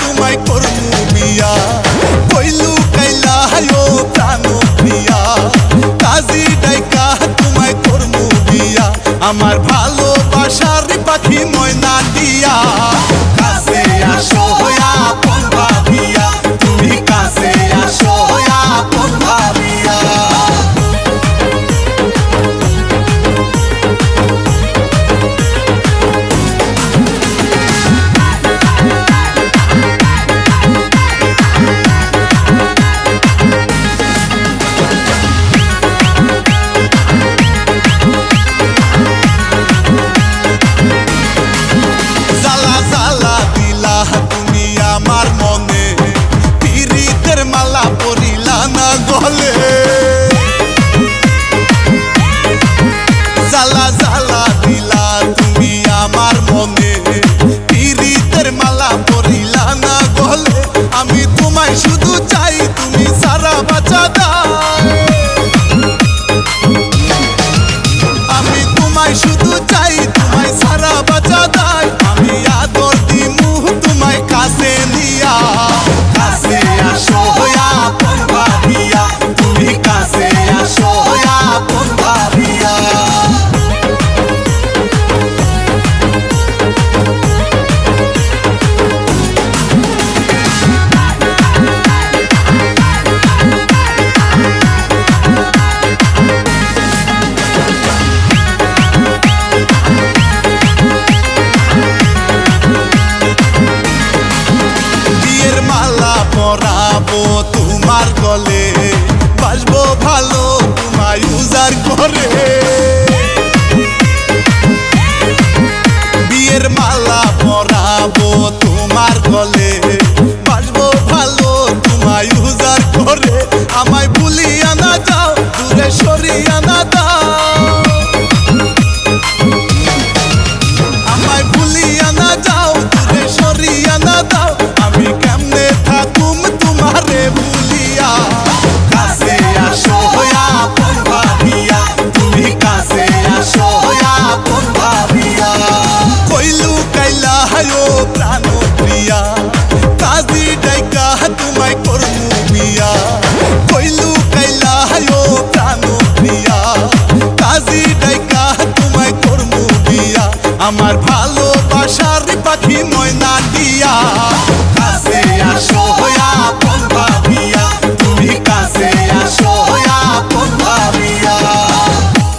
তোমায় করব বিয়া। কইলু কাইলা হায়ো প্রাণ প্রিয়া। কাজী ডাইকা তোমায় করব বিয়া। আমার ভাই llorar corre. প্রাণ প্রিয়া কাজী ডাইকা তোমায় করমু বিয়া। কইলু কাইলা ও প্রাণ প্রিয়া। কাজী ডাইকা তোমায় করমু বিয়া। আমার ভালোবাসার পাখি ময়না দিয়া।